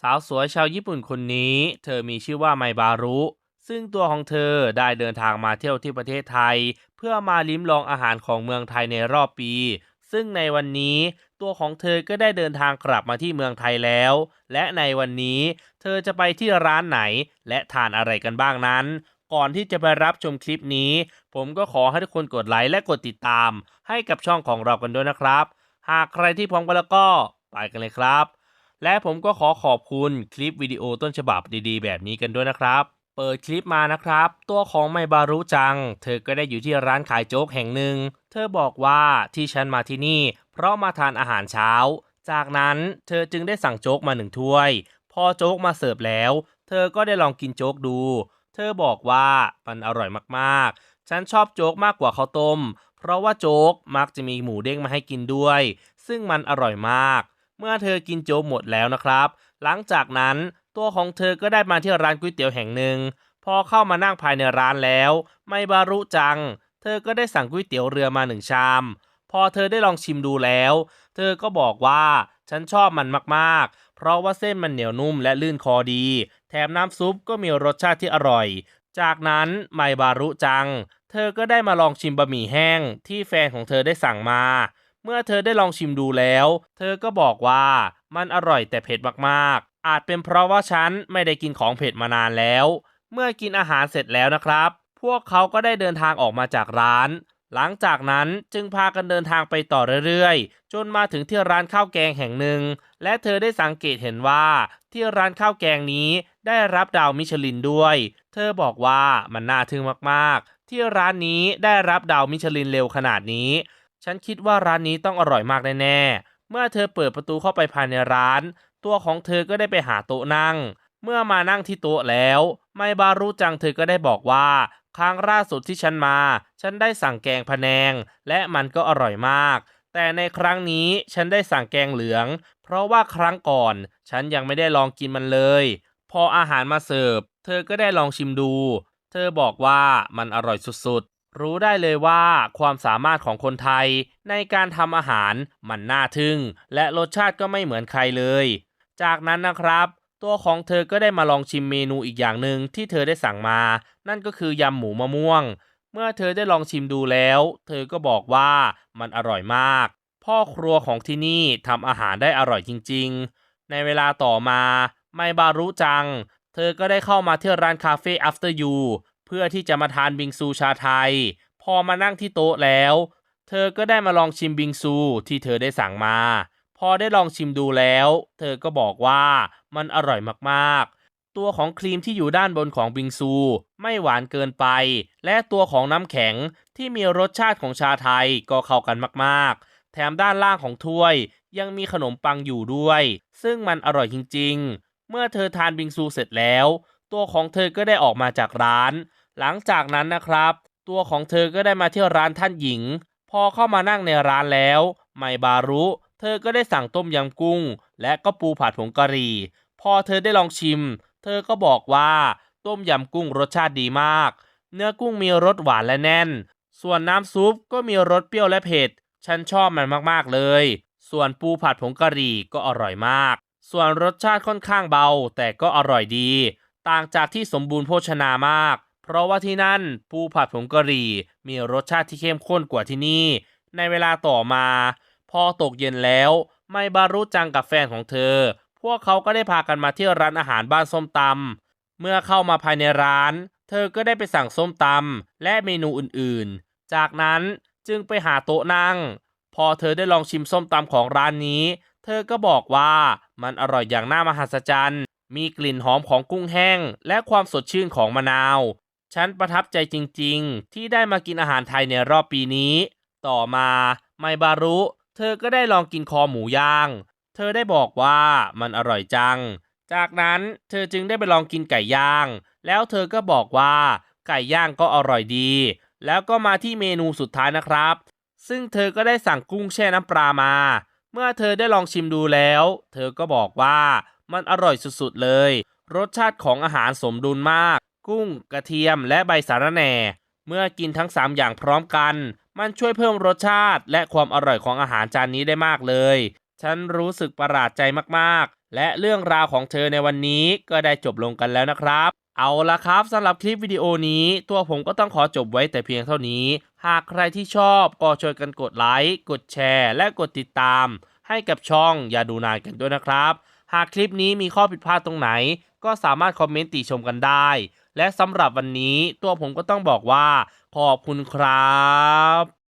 สาวสวยชาวญี่ปุ่นคนนี้ เธอมีชื่อว่าไมบารุ ซึ่งตัวของเธอได้เดินทางมาเที่ยวที่ประเทศไทย เพื่อมาลิ้มลองอาหารของเมืองไทยในรอบปี ซึ่งในวันนี้ตัวของเธอก็ได้เดินทางกลับมาที่เมืองไทยแล้ว และในวันนี้เธอจะไปที่ร้านไหน และทานอะไรกันบ้างนั้น ก่อนที่จะไปรับชมคลิปนี้ ผมก็ขอให้ทุกคนกดไลค์และกดติดตาม ให้กับช่องของเรากันด้วยนะครับ หากใครที่พร้อมกันแล้วก็ไปกันเลยครับ และผมก็ขอขอบคุณคลิปวิดีโอต้นฉบับดีๆ แบบนี้กันด้วยนะครับ เปิดคลิปมานะครับ ตัวของไมบารุจัง เธอก็ได้อยู่ที่ร้านขายโจ๊กแห่งหนึ่ง เธอบอกว่าที่ฉันมาที่นี่ เพราะมาทานอาหารเช้า จากนั้นเธอจึงได้สั่งโจ๊กมาหนึ่งถ้วย พอโจ๊กมาเสิร์ฟแล้ว เธอก็ได้ลองกินโจ๊กดู เธอบอกว่ามันอร่อยมากๆ ฉันชอบโจ๊กมากกว่าข้าวต้ม เพราะว่าโจ๊กมักจะมีหมูเด้งมาให้กินด้วย ซึ่งมันอร่อยมาก เมื่อเธอกินโจ๊กหมดแล้วนะครับ หลังจากนั้นตัวของเธอก็ได้มาที่ร้านก๋วยเตี๋ยวแห่งหนึ่ง พอเข้ามานั่งภายในร้านแล้ว ไม่บารุจัง เธอก็ได้สั่งก๋วยเตี๋ยวเรือมาหนึ่งชาม พอเธอได้ลองชิมดูแล้ว เธอก็บอกว่าฉันชอบมันมากๆ เพราะว่าเส้นมันเหนียวนุ่มและลื่นคอดี แถมน้ำซุปก็มีรสชาติที่อร่อย จากนั้นไมบารุจัง เธอก็ได้มาลองชิมบะหมี่แห้งที่แฟนของเธอได้สั่งมา เมื่อเธอได้ลองชิมดูแล้ว เธอก็บอกว่ามันอร่อยแต่เผ็ดมากๆ อาจเป็นเพราะว่าฉันไม่ได้กินของเผ็ดมานานแล้ว เมื่อกินอาหารเสร็จแล้วนะครับ พวกเขาก็ได้เดินทางออกมาจากร้าน หลังจากนั้นจึงพากันเดินทางไปต่อเรื่อยๆ จนมาถึงที่ร้านข้าวแกงแห่งหนึ่ง และเธอได้สังเกตเห็นว่าที่ร้านข้าวแกงนี้ได้รับดาวมิชลินด้วย เธอบอกว่ามันน่าทึ่งมากๆ ที่ร้านนี้ได้รับดาวมิชลินเร็วขนาดนี้ ฉันคิดว่าร้านนี้ต้องอร่อยมากแน่ๆ เมื่อเธอเปิดประตูเข้าไปภายในร้าน ตัวของเธอก็ได้ไปหาโต๊ะนั่ง เมื่อมานั่งที่โต๊ะแล้ว ไมบารุจังเธอก็ได้บอกว่า ครั้งล่าสุดที่ฉันมา ฉันได้สั่งแกงพะแนง และมันก็อร่อยมาก แต่ในครั้งนี้ฉันได้สั่งแกงเหลือง เพราะว่าครั้งก่อน ฉันยังไม่ได้ลองกินมันเลย พออาหารมาเสิร์ฟ เธอก็ได้ลองชิมดู เธอบอกว่ามันอร่อยสุดๆ รู้ได้เลยว่าความสามารถของคนไทยในการทำอาหารมันน่าทึ่ง และรสชาติก็ไม่เหมือนใครเลย จากนั้นนะครับ ตัวของเธอก็ได้มาลองชิมเมนูอีกอย่างหนึ่งที่เธอได้สั่งมา นั่นก็คือยำหมูมะม่วง เมื่อเธอได้ลองชิมดูแล้ว เธอก็บอกว่ามันอร่อยมาก พ่อครัวของที่นี่ทำอาหารได้อร่อยจริง ๆ ในเวลาต่อมาไมบารุจัง เธอก็ได้เข้ามาที่ร้านคาเฟ่ After You เพื่อที่จะมาทานบิงซูชาไทย พอมานั่งที่โต๊ะแล้ว เธอก็ได้มาลองชิมบิงซูที่เธอได้สั่งมา พอได้ลองชิมดูแล้ว เธอก็บอกว่ามันอร่อยมากๆ ตัวของครีมที่อยู่ด้านบนของบิงซู ไม่หวานเกินไป และตัวของน้ำแข็งที่มีรสชาติของชาไทยก็เข้ากันมากๆ แถมด้านล่างของถ้วยยังมีขนมปังอยู่ด้วย ซึ่งมันอร่อยจริงๆ เมื่อเธอทานบิงซูเสร็จแล้ว ตัวของเธอก็ได้ออกมาจากร้าน หลังจากนั้นนะครับ ตัวของเธอก็ได้มาเที่ยวร้านท่านหญิง พอเข้ามานั่งในร้านแล้ว ไมบารุ เธอก็ได้สั่งต้มยำกุ้ง และก็ปูผัดผงกะหรี่ พอเธอได้ลองชิม เธอก็บอกว่าต้มยำกุ้งรสชาติดีมาก เนื้อกุ้งมีรสหวานและแน่น ส่วนน้ำซุปก็มีรสเปรี้ยวและเผ็ด ฉันชอบมันมากๆเลย ส่วนปูผัดผงกะหรี่ก็อร่อยมาก ส่วนรสชาติค่อนข้างเบาแต่ก็อร่อยดี ต่างจากที่สมบูรณ์โภชนามาก เพราะว่าที่นั่นปูผัดผงกะหรี่ มีรสชาติที่เข้มข้นกว่าที่นี่ ในเวลาต่อมา พอตกเย็นแล้วไมบารุจังกับแฟนของเธอ พวกเขาก็ได้พากันมาที่ร้านอาหารบ้านส้มตำเมื่อเข้ามาภายในร้าน เธอก็ได้ไปสั่งส้มตำและเมนูอื่นๆ จากนั้นจึงไปหาโต๊ะนั่ง พอเธอได้ลองชิมส้มตำของร้านนี้ เธอก็บอกว่ามันอร่อยอย่างน่ามหัศจรรย์ มีกลิ่นหอมของกุ้งแห้ง และความสดชื่นของมะนาว ฉันประทับใจจริงๆ ที่ได้มากินอาหารไทยในรอบปีนี้ ต่อมาไมบารุ เธอก็ได้ลองกินคอหมูย่าง เธอได้บอกว่ามันอร่อยจัง จากนั้นเธอจึงได้ไปลองกินไก่ย่าง แล้วเธอก็บอกว่าไก่ย่างก็อร่อยดี แล้วก็มาที่เมนูสุดท้ายนะครับ ซึ่งเธอก็ได้สั่งกุ้งแช่น้ำปลามา เมื่อเธอได้ลองชิมดูแล้ว เธอก็บอกว่า มันอร่อยสุดๆเลย รสชาติของอาหารสมดุลมาก กุ้ง กระเทียมและใบสาระแหน่ เมื่อกินทั้ง 3 อย่างพร้อมกัน มันช่วยเพิ่มรสชาติ และความอร่อยของอาหารจานนี้ได้มากเลย ฉันรู้สึกประหลาดใจมากๆ และเรื่องราวของเธอในวันนี้ก็ได้จบลงกันแล้วนะครับเอาละครับสำหรับคลิปวิดีโอนี้ ตัวผมก็ต้องขอจบไว้แต่เพียงเท่านี้ หากใครที่ชอบก็ช่วยกันกดไลค์ กดแชร์ และกดติดตาม ให้กับช่องอย่าดูนานกันด้วยนะครับ หากคลิปนี้มีข้อผิดพลาดตรงไหน ก็สามารถคอมเมนต์ติชมกันได้ และสำหรับวันนี้ตัวผมก็ต้องบอกว่า ขอบคุณครับ